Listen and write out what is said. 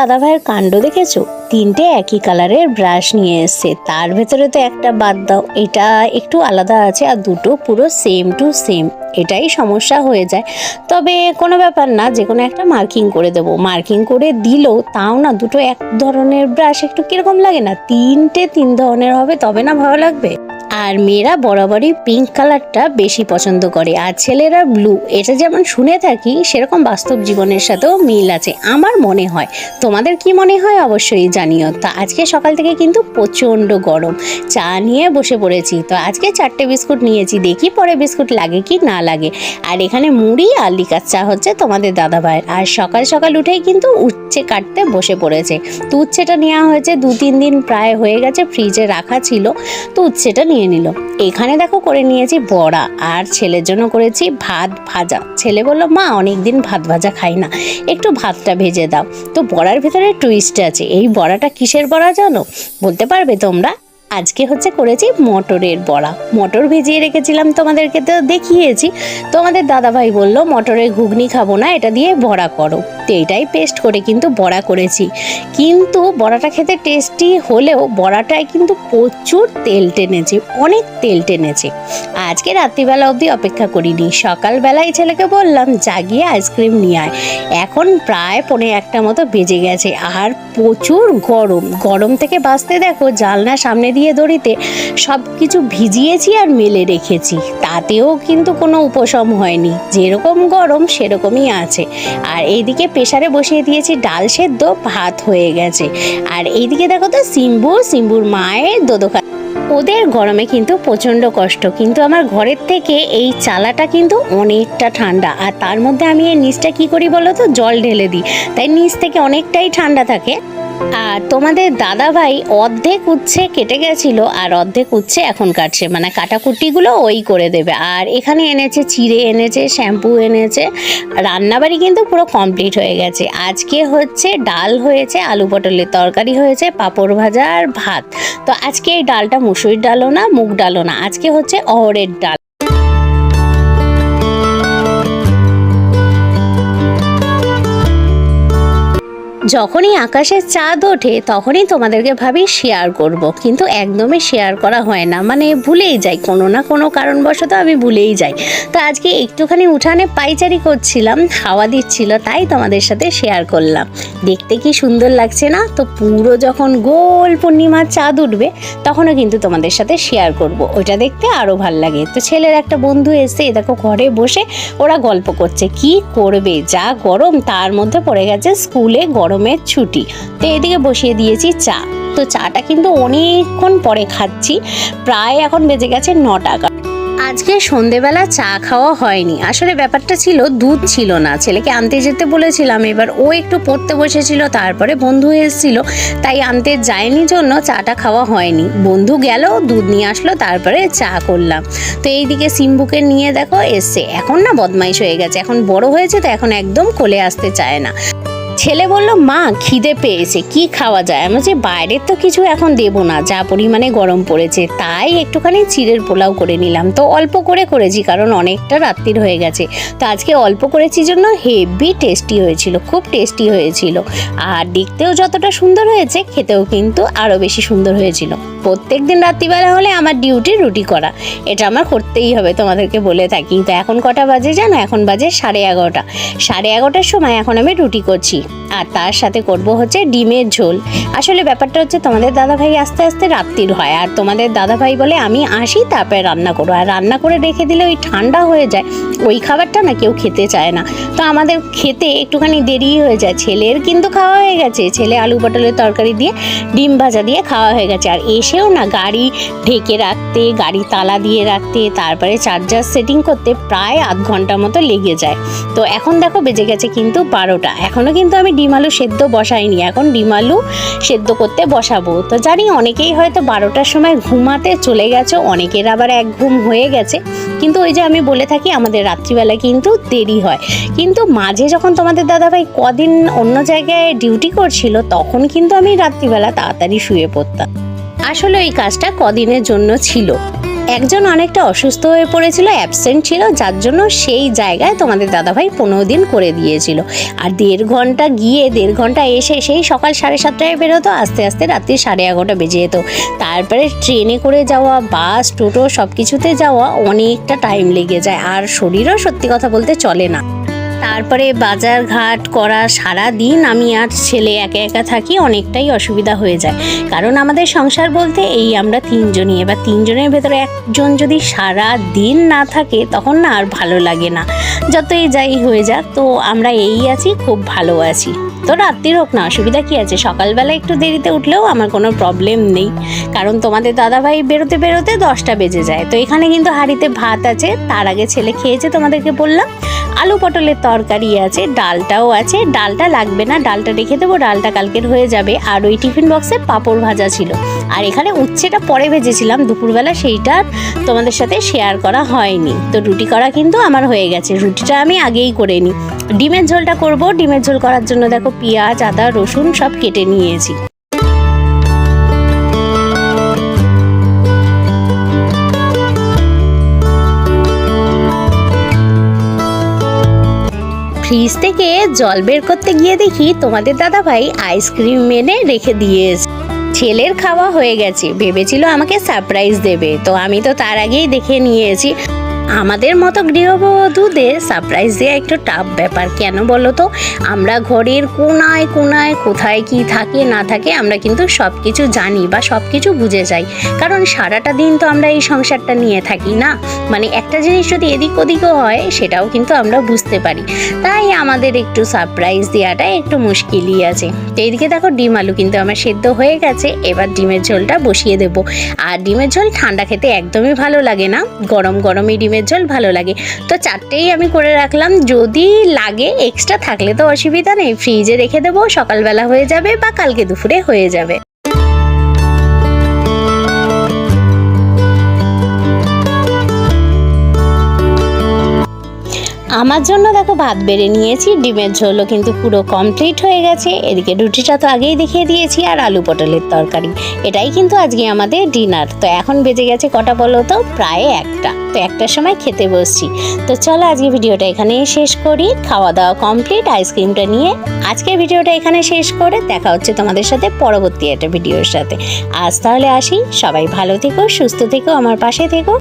দাদাভাইয়ের কাণ্ড দেখেছ? তিনটে একই কালারের ব্রাশ নিয়ে এসছে। তার ভেতরে তো একটা বাদ দাও। এটা একটু আলাদা আছে আর দুটো পুরো সেম টু সেম এটাই সমস্যা হয়ে যায়। তবে কোনো ব্যাপার না যে কোনো একটা মার্কিং করে দেবো। মার্কিং করে দিলেও তাও না দুটো এক ধরনের ব্রাশ একটু কীরকম লাগে না? তিনটে তিন ধরনের হবে, তবে না ভালো লাগবে? আর মেয়েরা বরাবরই পিঙ্ক কালারটা বেশি পছন্দ করে। আর ছেলেরা ব্লু এটা যেমন শুনে থাকি, সেরকম বাস্তব জীবনের সাথেও মিল আছে, আমার মনে হয়। তোমাদের কি মনে হয় অবশ্যই জানিও। তা আজকে সকাল থেকে কিন্তু প্রচণ্ড গরম। চা নিয়ে বসে পড়েছি। তো আজকে চারটে বিস্কুট নিয়েছি, দেখি পরে বিস্কুট লাগে কি না লাগে। আর এখানে মুড়ি আর লিকার চা হচ্ছে তোমাদের দাদা ভাইয়ের আর সকাল সকাল উঠেই কিন্তু উচ্ছে কাটতে বসে পড়েছে। তো উচ্ছেটা নেওয়া হয়েছে দু তিন দিন প্রায় হয়ে গেছে ফ্রিজে রাখা ছিল। তো উচ্ছেটা নিয়ে নিল। এখানে দেখো করে নিয়েছি বড়া আর ছেলের জন্য করেছি ভাত ভাজা। ছেলে বলল, মা, অনেকদিন ভাত ভাজা খাই না। একটু ভাতটা ভেজে দাও। তো বড়ার ভেতরে টুইস্ট আছে। এই বড়াটা কিসের বড়া জানো? বলতে পারবে তোমরা? আজকে হচ্ছে করেছি মটরের বড়া। মটর ভিজিয়ে রেখেছিলাম তোমাদেরকে তো দেখিয়েছি। তোমাদের দাদাভাই বলল, মটরের ঘুগনি খাব না, এটা দিয়ে বড়া করো। তো এটাই পেস্ট করে কিন্তু বড়া করেছি। কিন্তু বড়াটা খেতে টেস্টি হলেও বড়াটায় কিন্তু প্রচুর তেল টেনেছে, অনেক তেল টেনেছে। আজকে রাত্রিবেলা অবধি অপেক্ষা করিনি, সকালবেলায় ছেলেকে বললাম, জাগিয়ে আইসক্রিম নিয়ে আয়। এখন প্রায় পনে একটা মতো বেজে গেছে, আর প্রচুর গরম। গরম থেকে বাঁচতে দেখো, জানলা সামনে দিয়ে দড়িতে সব কিছু ভিজিয়েছি আর মেলে রেখেছি। তাতেও কিন্তু কোনো উপশম হয়নি। যেরকম গরম, সেরকমই আছে। আর এইদিকে প্রেসারে বসিয়ে দিয়েছি, ডাল সেদ্ধ, ভাত হয়ে গেছে। আর এইদিকে দেখো তো, সিম্বু, সিম্বুর মায়ের দোদোকা ওদের গরমে কিন্তু প্রচণ্ড কষ্ট। কিন্তু আমার ঘরের থেকে এই চালাটা কিন্তু অনেকটা ঠান্ডা। আর তার মধ্যে আমি এর নিচটা কী করি বলো তো? জল ঢেলে দিই। তাই নিচ থেকে অনেকটাই ঠান্ডা থাকে। আর তোমাদের দাদা ভাই অর্ধেক উচ্ছে কেটে গেছিল আর অর্ধেক উচ্ছে এখন কাটছে। মানে কাটাকুটিগুলো ওই করে দেবে। আর এখানে এনেছে, চিড়ে এনেছে, শ্যাম্পু এনেছে। রান্নাবাড়ি কিন্তু পুরো কমপ্লিট হয়ে গেছে। আজকে হচ্ছে ডাল হয়েছে, আলু পটলের তরকারি হয়েছে, পাঁপড় ভাজা আর ভাত। তো আজকে এই ডালটা মুসুরির ডালও না, মুগ ডালও না। আজকে হচ্ছে অহরের ডাল। যখনই আকাশের চাঁদ ওঠে, তখনই তোমাদেরকে ভাবি শেয়ার করব। কিন্তু একদমই শেয়ার করা হয় না। মানে ভুলেই যাই, কোনো না কোনো কারণবশত আমি ভুলেই যাই। তো আজকে একটুখানি উঠানে পাইচারি করছিলাম, হাওয়া দিচ্ছিল, তাই তোমাদের সাথে শেয়ার করলাম। দেখতে কি সুন্দর লাগছে না? তো পুরো যখন গোল পূর্ণিমার চাঁদ উঠবে, তখনও কিন্তু তোমাদের সাথে শেয়ার করব। ওইটা দেখতে আরও ভালো লাগে। তো ছেলের একটা বন্ধু এসে দেখো ঘরে বসে ওরা গল্প করছে, কি করবে? যা গরম, তার মধ্যে পড়ে গেছে স্কুলে গরমের ছুটি। তো এদিকে বসিয়ে দিয়েছি চা। তো চাটা কিন্তু অনেকক্ষণ পরে খাচ্ছি। প্রায় এখন বেজে গেছে ন টাকা আজকে সন্ধেবেলা চা খাওয়া হয়নি। আসলে ব্যাপারটা ছিল দুধ ছিল না। ছেলেকে আনতে যেতে বলেছিলাম, এবার ও একটু পড়তে বসেছিল, তারপরে বন্ধু এসেছিল। তাই আনতে যায়নি জন্য চাটা খাওয়া হয়নি। বন্ধু গেল, দুধ নিয়ে আসলো, তারপরে চা করলাম। তো এইদিকে সিম্বুকে নিয়ে দেখো, এসছে। এখন না বদমাইশ হয়ে গেছে। এখন বড় হয়েছে, তো এখন একদম কোলে আসতে চায় না। ছেলে বলল, মা, খিদে পেয়েছে, কি খাওয়া যায়? আমি যে বাইরের তো কিছু এখন দেব না, যা পরিমাণে গরম পড়েছে, তাই একটুখানি চিড়ের পোলাও করে নিলাম। তো অল্প করে করেছি, কারণ অনেকটা রাত্রির হয়ে গেছে। তো আজকে অল্প করেছি জন্য হেভি টেস্টি হয়েছিল, খুব টেস্টি হয়েছিল। আর দেখতেও যতটা সুন্দর হয়েছে, খেতেও কিন্তু আরও বেশি সুন্দর হয়েছিল। প্রত্যেক দিন রাত্রিবেলা হলে আমার ডিউটি রুটি করা। এটা আমার করতেই হবে তোমাদেরকে বলে থাকি। তো এখন কটা বাজে জানো? এখন বাজে সাড়ে এগারোটা। সাড়ে এগারোটার সময় এখন আমি রুটি করছি। আর তার সাথে করব হচ্ছে ডিমের ঝোল। আসলে ব্যাপারটা হচ্ছে তোমাদের দাদাভাই আস্তে আস্তে রাত্রির হয়। আর তোমাদের দাদাভাই বলে আমি আসি, তারপরে রান্না করব। আর রান্না করে রেখে দিলে ওই ঠান্ডা হয়ে যায়। ওই খাবারটা না কেউ খেতে চায় না। তো আমাদের খেতে একটুখানি দেরি হয়ে যায়। ছেলের কিন্তু খাওয়া হয়ে গেছে। ছেলে আলু পটলের তরকারি দিয়ে ডিম ভাজা দিয়ে খাওয়া হয়ে গেছে। আর এসেও না, গাড়ি ঢেকে রাখতে, গাড়ি তালা দিয়ে রাখতে, তারপরে চার্জার সেটিং করতে প্রায় আধ ঘণ্টা মতো লেগে যায়। তো এখন দেখো বেজে গেছে কিন্তু বারোটা। এখনও কিন্তু আমি ডিম আলু সেদ্ধ বসাইনি। এখন ডিম আলু সেদ্ধ করতে বসাবো। তো জানি অনেকেই হয়তো বারোটার সময় ঘুমাতে চলে গেছে, অনেকের আবার এক ঘুম হয়ে গেছে। কিন্তু ওই যে আমি বলে থাকি, আমাদের রাত্রিবেলা কিন্তু দেরি হয়। কিন্তু মাঝে যখন তোমাদের দাদাভাই কদিন অন্য জায়গায় ডিউটি করছিল, তখন কিন্তু আমি রাত্রিবেলা তাড়াতাড়ি শুয়ে পড়তাম। আসলে এই কাজটা কদিনের জন্য ছিল। একজন অনেকটা অসুস্থ হয়ে পড়েছিল অ্যাবসেন্ট ছিল, যার জন্য সেই জায়গায় তোমাদের দাদাভাই পনেরো দিন করে দিয়েছিল। আর দেড় ঘণ্টা গিয়ে, দেড় ঘণ্টা এসে সেই সকাল সাড়ে সাতটায় বেরোতো, আস্তে আস্তে রাত্রি সাড়ে এগারোটা বেজে যেত। তারপরে ট্রেনে করে যাওয়া, বাস, টোটো সব কিছুতে যাওয়া অনেকটা টাইম লেগে যায়। আর শরীরও সত্যি কথা বলতে চলে না। তারপরে বাজার ঘাট করা সারা দিন আমি আর ছেলে একা একা থাকি, অনেকটাই অসুবিধা হয়ে যায়। কারণ আমাদের সংসার বলতে এই আমরা তিনজনই, এবার তিনজনের ভেতরে একজন যদি সারা দিন না থাকে, তখন না আর ভালো লাগে না। যতই যাই হয়ে যাক, তো আমরা এই আছি, খুব ভালো আছি। তো রাত্রির হোক না, অসুবিধা কি আছে? সকালবেলা একটু দেরিতে উঠলেও আমার কোনো প্রবলেম নেই। কারণ তোমাদের দাদাভাই বেরোতে বেরোতে দশটা বেজে যায়। তো এখানে কিন্তু হাঁড়িতে ভাত আছে, তার আগে ছেলে খেয়েছে তোমাদেরকে বললাম। আলু পটলের তরকারি আছে, ডালটাও আছে। ডালটা লাগবে না, ডালটা রেখে দেবো, ডালটা কালকের হয়ে যাবে। আর ওই টিফিন বক্সে পাঁপড় ভাজা ছিল। আর এখানে উচ্ছেটা পরে ভেজেছিলাম দুপুরবেলা, সেইটা তোমাদের সাথে শেয়ার করা হয়নি। তো রুটি করা কিন্তু আমার হয়ে গেছে। রুটিটা আমি আগেই করে নিই। ডিমের ঝোলটা করব। ডিমের ঝোল করার জন্য দেখো পেঁয়াজ, আদা, রসুন সব কেটে নিয়েছি। ফ্রিজ থেকে জল বের করতে গিয়ে দেখি তোমাদের দাদা ভাই আইসক্রিম মেনে রেখে দিয়েছে। ছেলের খাওয়া হয়ে গেছে, ভেবেছিল আমাকে সারপ্রাইজ দেবে, তো আমি তো তার আগেই দেখে নিয়েছি। আমাদের মতো গৃহবধূদের সারপ্রাইজ দেওয়া একটু টাফ ব্যাপার। কেন বলো তো? আমরা ঘরের কোনায় কোনায় কোথায় কি থাকে না থাকে আমরা কিন্তু সব কিছু জানি বা সব কিছু বুঝে যাই। কারণ সারাটা দিন তো আমরা এই সংসারটা নিয়ে থাকি না। মানে একটা জিনিস যদি এদিক ওদিকও হয়, সেটাও কিন্তু আমরা বুঝতে পারি। তাই আমাদের একটু সারপ্রাইজ দেওয়াটা একটু মুশকিলই আছে। তো এইদিকে দেখো ডিম আলু কিন্তু আমার সেদ্ধ হয়ে গেছে, এবার ডিমের ঝোলটা বসিয়ে দেব। আর ডিমের ঝোল ঠান্ডা খেতে একদমই ভালো লাগে না। গরম গরমই ডিমের ঝোল ভালো লাগে। তো চারটেই আমি করে রাখলাম। যদি লাগে এক্সট্রা থাকলে তো অসুবিধা নেই। ফ্রিজে রেখে দেবো, সকালবেলা হয়ে যাবে বা কালকে দুপুরে হয়ে যাবে। আমার জন্য দেখো ভাত বেড়ে নিয়েছি, ডিমের ঝোলও কিন্তু পুরো কমপ্লিট হয়ে গেছে। এদিকে রুটিটা তো আগেই দেখিয়ে দিয়েছি, আর আলু পটলের তরকারি। এটাই কিন্তু আজকে আমাদের ডিনার তো এখন বেজে গেছে কটা বলো তো? প্রায় একটা। তো একটার সময় খেতে বসছি। তো চলো আজকে ভিডিওটা এখানেই শেষ করি। খাওয়া দাওয়া কমপ্লিট আইসক্রিমটা নিয়ে আজকের ভিডিওটা এখানে শেষ করে দেখা হচ্ছে তোমাদের সাথে পরবর্তী একটা ভিডিওর সাথে। আজ তাহলে আসি। সবাই ভালো থেকো, সুস্থ থেকো, আমার পাশে থেকো।